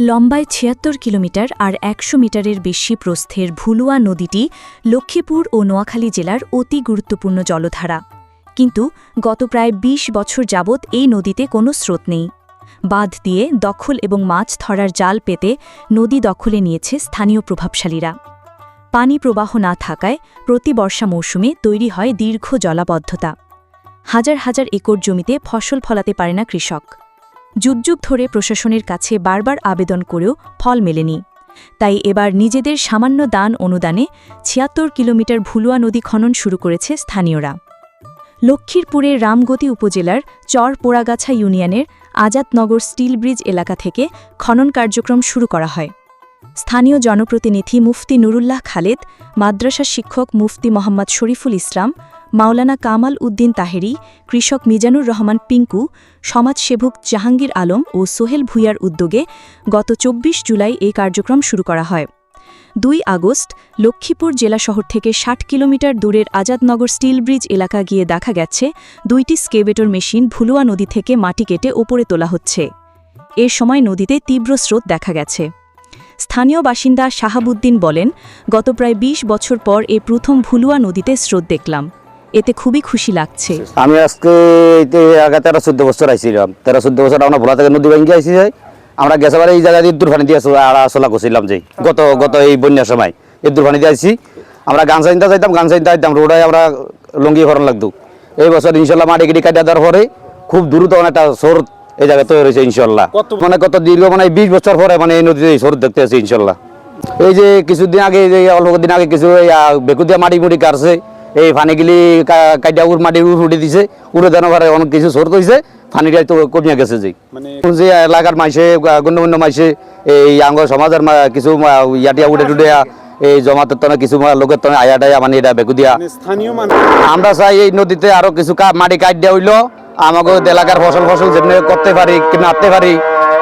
লম্বায় ছিয়াত্তর কিলোমিটার আর একশো মিটারের বেশি প্রস্থের ভুলুয়া নদীটি লক্ষ্মীপুর ও নোয়াখালী জেলার অতি গুরুত্বপূর্ণ জলধারা। কিন্তু গত প্রায় ২০ বছর যাবৎ এই নদীতে কোনো স্রোত নেই। বাঁধ দিয়ে দখল এবং মাছ ধরার জাল পেতে নদী দখলে নিয়েছে স্থানীয় প্রভাবশালীরা। পানি প্রবাহ না থাকায় প্রতি বর্ষা মৌসুমে তৈরি হয় দীর্ঘ জলাবদ্ধতা। হাজার হাজার একর জমিতে ফসল ফলাতে পারে না কৃষক। যুগ যুগ ধরে প্রশাসনের কাছে বারবার আবেদন করেও ফল মেলেনি। তাই এবার নিজেদের সামান্য দান অনুদানে ছিয়াত্তর কিলোমিটার ভুলুয়া নদী খনন শুরু করেছে স্থানীয়রা। লক্ষ্মীরপুরের রামগতি উপজেলার চর পোড়াগাছা ইউনিয়নের আজাদনগর স্টিল ব্রিজ এলাকা থেকে খনন কার্যক্রম শুরু করা হয়। স্থানীয় জনপ্রতিনিধি মুফতি নুরুল্লাহ খালেদ, মাদ্রাসা শিক্ষক মুফতি মোহাম্মদ শরীফুল ইসলাম মাওলানা কামাল উদ্দিন তাহেরি, কৃষক মিজানুর রহমান পিঙ্কু, সমাজসেবক জাহাঙ্গীর আলম ও সোহেল ভুইয়ার উদ্যোগে গত ২৪ জুলাই এই কার্যক্রম শুরু করা হয়। দুই আগস্ট, লক্ষ্মীপুর জেলা শহর থেকে ষাট কিলোমিটার দূরের আজাদনগর স্টিল ব্রিজ এলাকা গিয়ে দেখা গেছে, দুইটি স্কেবেটর মেশিন ভুলুয়া নদী থেকে মাটি কেটে ওপরে তোলা হচ্ছে। এর সময় নদীতে তীব্র স্রোত দেখা গেছে। স্থানীয় বাসিন্দা শাহাবুদ্দিন বলেন, গত প্রায় ২০ বছর পর এ প্রথম ভুলুয়া নদীতে স্রোত দেখলাম। এতে খুবই খুশি লাগছে। আমি আজকে আগে তেরো চোদ্দ বছর আইছিলাম। তেরো চোদ্দ বছর আমরা ভোলা থেকে নদী ভাঙ্গি আইসি যাই আমরা গেছে বারে এই জায়গা দিয়ে দূরফানি দিয়ে আড়াচলা করছিলাম যে গত গত এই বন্যার সময়। এই দূরফানি দিয়ে আইসি আমরা গান চাইতে যাইতাম গান চাইতে যাইতাম রোডে আমরা লঙ্গি ভরণ লাগতো। এই বছর ইনশাল্লাহ মাটি গিটি কাটিয়ে দেওয়ার পরে খুব দ্রুত মানে একটা স্রোত এই জায়গায় তৈরি হয়েছে ইনশাল্লাহ। মানে কত দীর্ঘ মানে বিশ বছর পরে মানে এই নদীতে এই স্রোত দেখতে আছি ইনশাল্লাহ। এই যে কিছুদিন আগে যে অল্প দিন আগে কিছু বেকুদিয়া মাটি মুড়ি কাটছে এই ফানিগুলি কাটিয়া উর মাটি উড় উঠে দিছে উড়ে দেওয়ার পরে অনেক কিছু সর কইছে ফানিটা তো কমিয়া গেছে যে যে এলাকার মাইসে গণ্য গণ্য মাইসে এই আঙ্গ সমাজের কিছু ইয়াটিয়া উঠে টুটে এই জমাতের তনে কিছু লোকের তনে আয়া টায়া মানে এটা বেকুদিয়া স্থানীয় মানুষ আমরা চাই এই নদীতে আরও কিছু মাটি কাট দেওয়া হইল আমাকে এলাকার ফসল ফসল যেমনি করতে পারি কেমনি আনতে পারি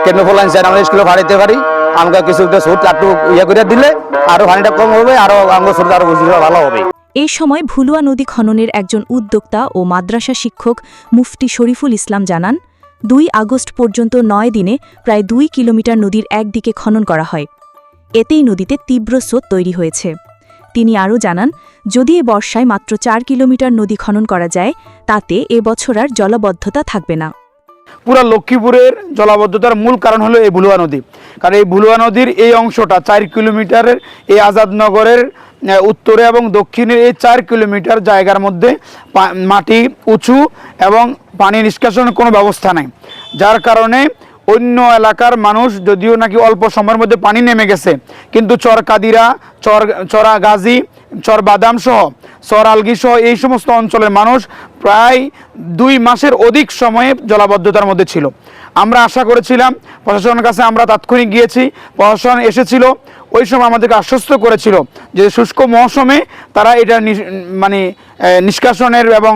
কেমনি ফলাইন চাই আমরা স্কুলে ফাড়িতে পারি আমাকে কিছু সুট একটু ইয়ে করে দিলে আরও পানিটা কম হবে আরও আমাকে সুট আরও ভালো হবে। এই সময় ভুলুয়া নদী খননের একজন উদ্যোক্তা ও মাদ্রাসা শিক্ষক মুফতি শরীফুল ইসলাম জানান, দুই আগস্ট পর্যন্ত নয় দিনে প্রায় দুই কিলোমিটার নদীর একদিকে খনন করা হয়। এতেই নদীতে তীব্র স্রোত তৈরি হয়েছে। তিনি আরও জানান, যদি এ বর্ষায় মাত্র চার কিলোমিটার নদী খনন করা যায়, তাতে এ বছর আর জলবদ্ধতা থাকবে না। পুরা লক্ষ্মীপুরের জলাবদ্ধতার মূল কারণ হলো এই ভুলুয়া নদী। কারণ এই ভুলুয়া নদীর এই অংশটা চার কিলোমিটারের এই আজাদনগরের উত্তরে এবং দক্ষিণের এই চার কিলোমিটার জায়গার মধ্যে মাটি উঁচু এবং পানি নিষ্কাশনের কোনো ব্যবস্থা নাই। যার কারণে অন্য এলাকার মানুষ যদিও নাকি অল্প সময়ের মধ্যে পানি নেমে গেছে, কিন্তু চর কাদিরা চর চরা গাজী চর বাদাম সহ চর আলগি সহ এই সমস্ত অঞ্চলের মানুষ প্রায় দুই মাসের অধিক সময়ে জলাবদ্ধতার মধ্যে ছিল। আমরা আশা করেছিলাম, প্রশাসনের কাছে আমরা তাৎক্ষণিক গিয়েছি, প্রশাসন এসেছিল, ওই সময় আমাদেরকে আশ্বস্ত করেছিল যে শুষ্ক মৌসুমে তারা এটা মানে নিষ্কাশনের এবং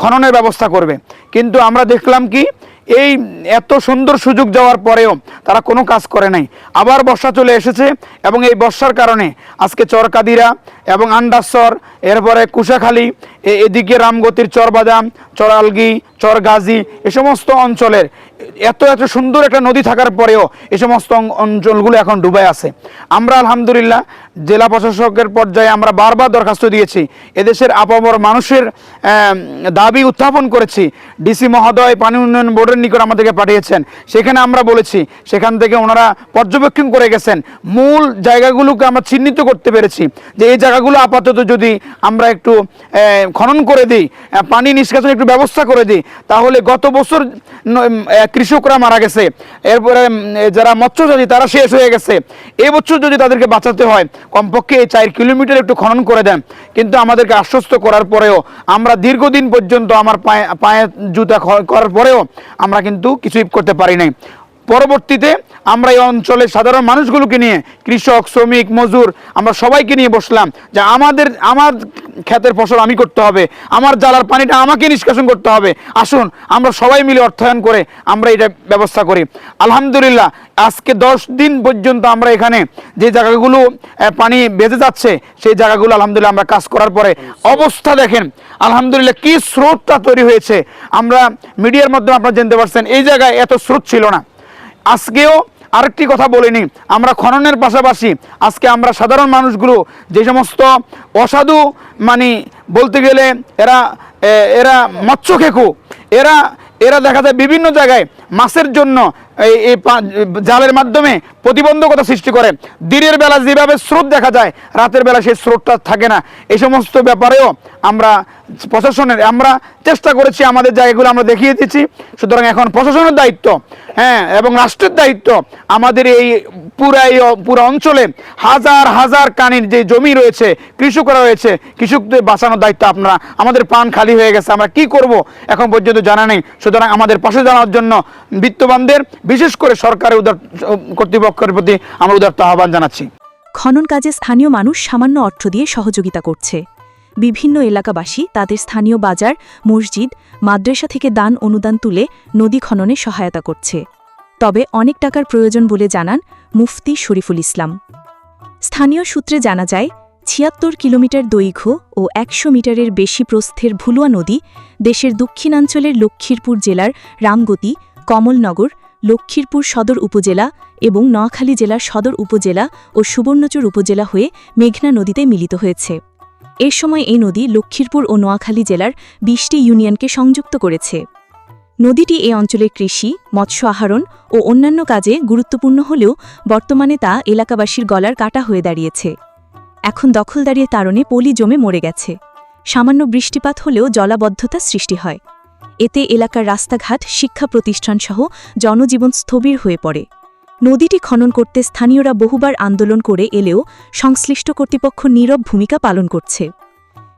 খননের ব্যবস্থা করবে। কিন্তু আমরা দেখলাম কি এই এত সুন্দর সুযোগ যাওয়ার পরেও তারা কোনো কাজ করে নাই। আবার বর্ষা চলে এসেছে এবং এই বর্ষার কারণে আজকে চরকাদিরা এবং আন্ডাসর এরপরে কুশাখালী এদিকে রামগতির চর চরবাদাম চরালগি চরগাজী, এ সমস্ত অঞ্চলের এত এত সুন্দর একটা নদী থাকার পরেও এ সমস্ত অঞ্চলগুলো এখন ডুবে আছে। আমরা আলহামদুলিল্লাহ জেলা প্রশাসকের পর্যায়ে আমরা বারবার দরখাস্ত দিয়েছি। এদেশের আপামর মানুষের দাবি উত্থাপন করেছি। ডিসি মহোদয় পানি উন্নয়ন বোর্ডের নিকট আমাদেরকে পাঠিয়েছেন। সেখানে আমরা বলেছি, সেখান থেকে ওনারা পর্যবেক্ষণ করে গেছেন। মূল জায়গাগুলোকে আমরা চিহ্নিত করতে পেরেছি যে এই জায়গাগুলো আপাতত যদি আমরা একটু খনন করে দিই পানি নিষ্কাশন একটু ব্যবস্থা করে দিই, তাহলে গত বছর কৃষকরা মারা গেছে। এরপরে যারা মৎস্যচারী তারা শেষ হয়ে গেছে। এবছর যদি তাদেরকে বাঁচাতে হয়, কমপক্ষে এই চার কিলোমিটার একটু খনন করে দেন। কিন্তু আমাদেরকে আশ্বস্ত করার পরেও, আমরা দীর্ঘদিন পর্যন্ত আমার পায়ে পায়ে জুতা করার পরেও আমরা কিন্তু কিছুই করতে পারি নাই। পরবর্তীতে আমরা এই অঞ্চলের সাধারণ মানুষগুলোকে নিয়ে, কৃষক, শ্রমিক, মজুর, আমরা সবাইকে নিয়ে বসলাম যে আমাদের, আমার ক্ষেতের ফসল আমি করতে হবে, আমার জ্বালার পানিটা আমাকে নিষ্কাশন করতে হবে। আসুন, আমরা সবাই মিলে অর্থায়ন করে আমরা এটা ব্যবস্থা করি। আলহামদুলিল্লাহ, আজকে দশ দিন পর্যন্ত আমরা এখানে যে জায়গাগুলো পানি বেঁধে যাচ্ছে, সেই জায়গাগুলো আলহামদুলিল্লাহ আমরা কাজ করার পরে অবস্থা দেখেন, আলহামদুলিল্লাহ কি স্রোতটা তৈরি হয়েছে। আমরা মিডিয়ার মাধ্যমে আপনারা জানতে পারছেন, এই জায়গায় এত স্রোত ছিল না। আজকেও আরেকটি কথা বলিনি। আমরা খননের পাশাপাশি আজকে আমরা সাধারণ মানুষগুলো যে সমস্ত অসাধু মানে বলতে গেলে এরা এরা মৎস্য খেকু, এরা এরা দেখা যায় বিভিন্ন জায়গায় মাছের জন্য এই জালের মাধ্যমে প্রতিবন্ধকতা সৃষ্টি করে। দিনের বেলা যেভাবে স্রোত দেখা যায়, রাতের বেলা সেই স্রোতটা থাকে না। এই সমস্ত ব্যাপারেও আমরা প্রশাসনের, আমরা চেষ্টা করেছি, আমাদের জায়গাগুলো আমরা দেখিয়ে দিচ্ছি সুতরাং এখন প্রশাসনের দায়িত্ব হ্যাঁ এবং রাষ্ট্রের দায়িত্ব, আমাদের এই পুরা, এই পুরো অঞ্চলে হাজার হাজার কানির যে জমি রয়েছে, কৃষকরা রয়েছে, কৃষকদের বাঁচানোর দায়িত্ব আপনারা, আমাদের পান খালি হয়ে গেছে। আমরা কি করব, এখন পর্যন্ত জানা নেই। সুতরাং আমাদের পাশে জানার জন্য বিত্তবানদের বিশেষ করে সরকারের উদার, কর্তৃপক্ষের প্রতি আমরা উদারতা আহ্বান জানাচ্ছি। খনন কাজে স্থানীয় মানুষ সামান্য অর্থ দিয়ে সহযোগিতা করছে। বিভিন্ন এলাকাবাসী তাদের স্থানীয় বাজার, মসজিদ, মাদ্রাসা থেকে দান অনুদান তুলে নদী খননে সহায়তা করছে। তবে অনেক টাকার প্রয়োজন বলে জানান মুফতি শরীফুল ইসলাম। স্থানীয় সূত্রে জানা যায়, ছিয়াত্তর কিলোমিটার দৈর্ঘ্য ও একশো মিটারের বেশি প্রস্থের ভুলুয়া নদী দেশের দক্ষিণাঞ্চলের লক্ষ্মীরপুর জেলার রামগতি, কমলনগর লক্ষ্মীরপুর সদর উপজেলা এবং নোয়াখালী জেলার সদর উপজেলা ও সুবর্ণচর উপজেলা হয়ে মেঘনা নদীতে মিলিত হয়েছে। এর সময় এই নদী লক্ষ্মীরপুর ও নোয়াখালী জেলার বিশটি ইউনিয়নকে সংযুক্ত করেছে। নদীটি এ অঞ্চলের কৃষি, মৎস্য আহরণ ও অন্যান্য কাজে গুরুত্বপূর্ণ হলেও বর্তমানে তা এলাকাবাসীর গলার কাটা হয়ে দাঁড়িয়েছে। এখন দখলদারির তারণে পলি জমে মরে গেছে। সামান্য বৃষ্টিপাত হলেও জলাবদ্ধতা সৃষ্টি হয়। এতে এলাকার রাস্তাঘাট, শিক্ষা প্রতিষ্ঠানসহ জনজীবন স্থবির হয়ে পড়ে। নদীটি খনন করতে স্থানীয়রা বহুবার আন্দোলন করে এলেও সংশ্লিষ্ট কর্তৃপক্ষ নীরব ভূমিকা পালন করছে।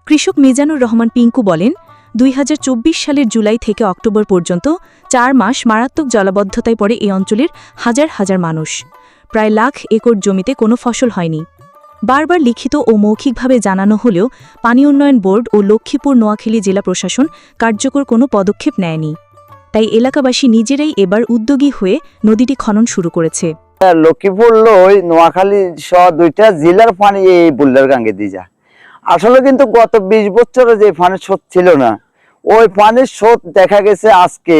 কৃষক মেজানুর রহমান পিঙ্কু বলেন, দুই হাজার চব্বিশ সালের জুলাই থেকে অক্টোবর পর্যন্ত চার মাস মারাত্মক জলাবদ্ধতায় পড়ে এ অঞ্চলের হাজার হাজার মানুষ। প্রায় লাখ একর জমিতে কোনো ফসল হয়নি। বারবার লিখিত ও মৌখিকভাবে জানানো হলেও পানি উন্নয়ন বোর্ড ও লক্ষ্মীপুর নোয়াখালী জেলা প্রশাসন কার্যকর কোনো পদক্ষেপ নেয়নি। তাই এলাকাবাসী নিজেরাই এবার উদ্যোগী হয়ে নদীটি খনন শুরু করেছে। লক্ষ্মীপুর লই নোয়াখালী সহ দুইটা জেলার পানি এই বুল্লার গাঙ্গে দিয়ে যায়। আসলে কিন্তু গত বিশ বছরে যে পানির স্রোত ছিল না, ওই পানির স্রোত দেখা গেছে আজকে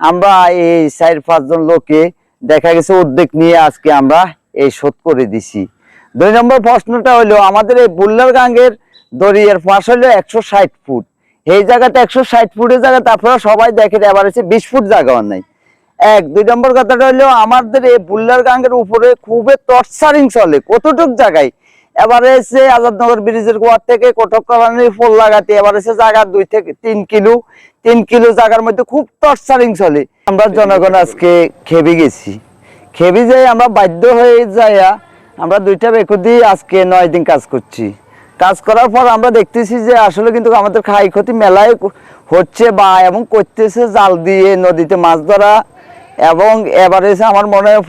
আমরা এই চার পাঁচজন লোকে দেখা গেছে উদ্যোগ নিয়ে আজকে আমরা এই শোধ করে দিছি। দুই নম্বর প্রশ্নটা হলো, আমাদের এই বুল্লার গাঙ্গের দরিয়ার পাশ হলো একশো ষাট ফুট। এই জায়গাটা একশো ষাট ফুটের জায়গাতে আপনারা সবাই দেখেন এবার হচ্ছে বিশ ফুট জায়গাও নাই। এক, দুই নম্বর কথাটা হলো, আমাদের এই বুল্লার গাঙ্গের উপরে খুবই টর্চারিং চলে, কতটুক জায়গায়? এবারে এসে আজাদনগর ব্রিজের গোয়ার থেকে কোটক কলোনির ফুল লাগাতে এবার এসে জায়গা দুই থেকে তিন কিলো তিন কিলো জায়গার মধ্যে খুব টর্চারিং চলে। আমরা জনগণ আজকে খেবি গেছি। খেবি যাই আমরা বাধ্য হয়ে যাইয়া আমরা দুইটা বেকু দিয়ে আজকে নয় দিন কাজ করছি। কাজ করার পর আমরা দেখতেছি যে আসলে কিন্তু আমাদের খাই ক্ষতি মেলায় হচ্ছে বা এবং করতেছে জাল দিয়ে, নদীতে মাছ ধরা এবং এবারে এসে আমার মনে হয়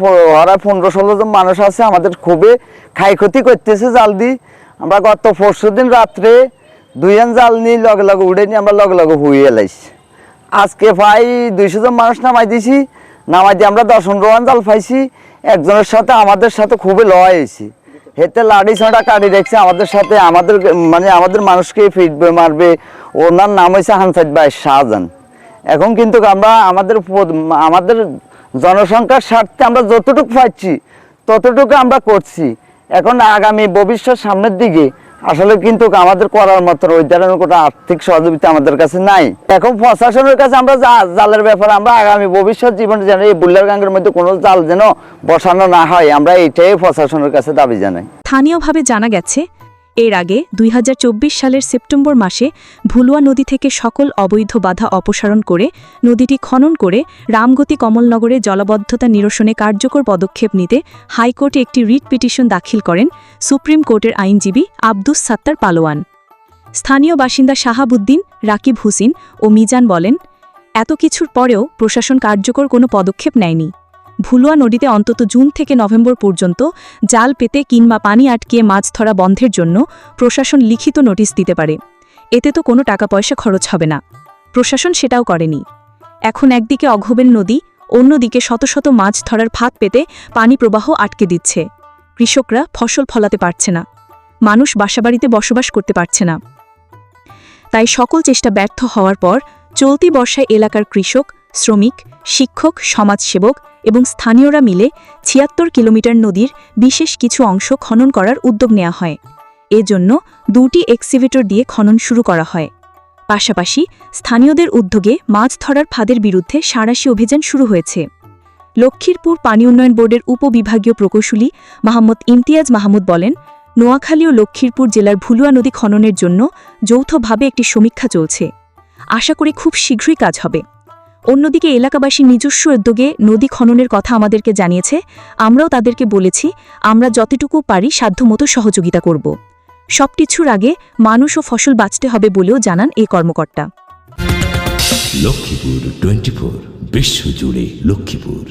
পনেরো ষোলো জন মানুষ আছে, আমাদের খুবই খাই ক্ষতি করতেছে জাল দিয়ে। আমরা গত পরশু দিন রাত্রে দুইজন জাল নিয়ে লগে লগে উড়ে নিয়ে আমরা লগে লগে হুইয়ে এলাইছি আজকে প্রায় দুইশো জন মানুষ নামাই দিছি, নামাই দিয়ে আমরা দশ পনেরো জাল পাইছি। একজনের সাথে আমাদের সাথে খুবই লয় হয়েছি। হেতে লাড়ি ছাড়া কাটি দেখছে, আমাদের সাথে আমাদের মানে আমাদের মানুষকে ফিটবে মারবে। ওনার নাম হয়েছে হানসাইদ ভাই শাহজাহান। এখন কিন্তু আমরা আমাদের আমাদের জনসংখ্যার স্বার্থে আমরা যতটুকু পাচ্ছি, ততটুকু আমরা করছি। এখন আগামী ভবিষ্যৎ সামনের দিকে আসলে কিন্তু আমাদের করার মতো ওই ধরনের কোনো আর্থিক সহযোগিতা আমাদের কাছে নাই। এখন প্রশাসনের কাছে আমরা জালের ব্যাপারে আমরা আগামী ভবিষ্যৎ জীবনে যেন এই বুল্লার গাঙ্গের মধ্যে কোনো জাল যেন বসানো না হয়, আমরা এইটাই প্রশাসনের কাছে দাবি জানাই। স্থানীয়ভাবে জানা গেছে এর আগে দুই হাজার চব্বিশ সালের সেপ্টেম্বর মাসে ভুলুয়া নদী থেকে সকল অবৈধ বাধা অপসারণ করে নদীটি খনন করে রামগতি কমলনগরে জলাবদ্ধতা নিরসনে কার্যকর পদক্ষেপ নিতে হাইকোর্টে একটি রিট পিটিশন দাখিল করেন সুপ্রিম কোর্টের আইনজীবী আব্দুস সাত্তার পালোয়ান। স্থানীয় বাসিন্দা শাহাবুদ্দিন, রাকিব হুসিন ও মিজান বলেন, এত কিছুর পরেও প্রশাসন কার্যকর কোনো পদক্ষেপ নেয়নি। ভুলুয়া নদীতে অন্তত জুন থেকে নভেম্বর পর্যন্ত জাল পেতে কিংবা পানি আটকিয়ে মাছ ধরা বন্ধের জন্য প্রশাসন লিখিত নোটিশ দিতে পারে। এতে তো কোনো টাকা পয়সা খরচ হবে না। প্রশাসন সেটাও করেনি। এখন একদিকে অঘবেল নদী, অন্যদিকে শত শত মাছ ধরার ফাঁদ পেতে পানি প্রবাহ আটকে দিচ্ছে। কৃষকরা ফসল ফলাতে পারছে না। মানুষ বাসাবাড়িতে বসবাস করতে পারছে না। তাই সকল চেষ্টা ব্যর্থ হওয়ার পর চলতি বর্ষায় এলাকার কৃষক শ্রমিক, শিক্ষক, সমাজসেবক এবং স্থানীয়রা মিলে ছিয়াত্তর কিলোমিটার নদীর বিশেষ কিছু অংশ খনন করার উদ্যোগ নেওয়া হয়। এজন্য দুটি এক্সিভেটর দিয়ে খনন শুরু করা হয়। পাশাপাশি স্থানীয়দের উদ্যোগে মাছ ধরার ফাঁদের বিরুদ্ধে সাঁড়াশি অভিযান শুরু হয়েছে। লক্ষ্মীরপুর পানি উন্নয়ন বোর্ডের উপবিভাগীয় প্রকৌশলী মাহমুদ ইমতিয়াজ মাহমুদ বলেন, নোয়াখালী ও লক্ষ্মীরপুর জেলার ভুলুয়া নদী খননের জন্য যৌথভাবে একটি সমীক্ষা চলছে। আশা করি খুব শীঘ্রই কাজ হবে। অন্যদিকে এলাকাবাসী নিজস্ব উদ্যোগে নদী খননের কথা আমাদেরকে জানিয়েছে। আমরাও তাদেরকে বলেছি, আমরা যতটুকু পারি সাধ্যমতো সহযোগিতা করব। সবকিছুর আগে মানুষ ও ফসল বাঁচতে হবে বলেও জানান এই কর্মকর্তা। লক্ষ্মীপুর টোয়েন্টি ফোর বিশ্বজুড়ে লক্ষ্মীপুর।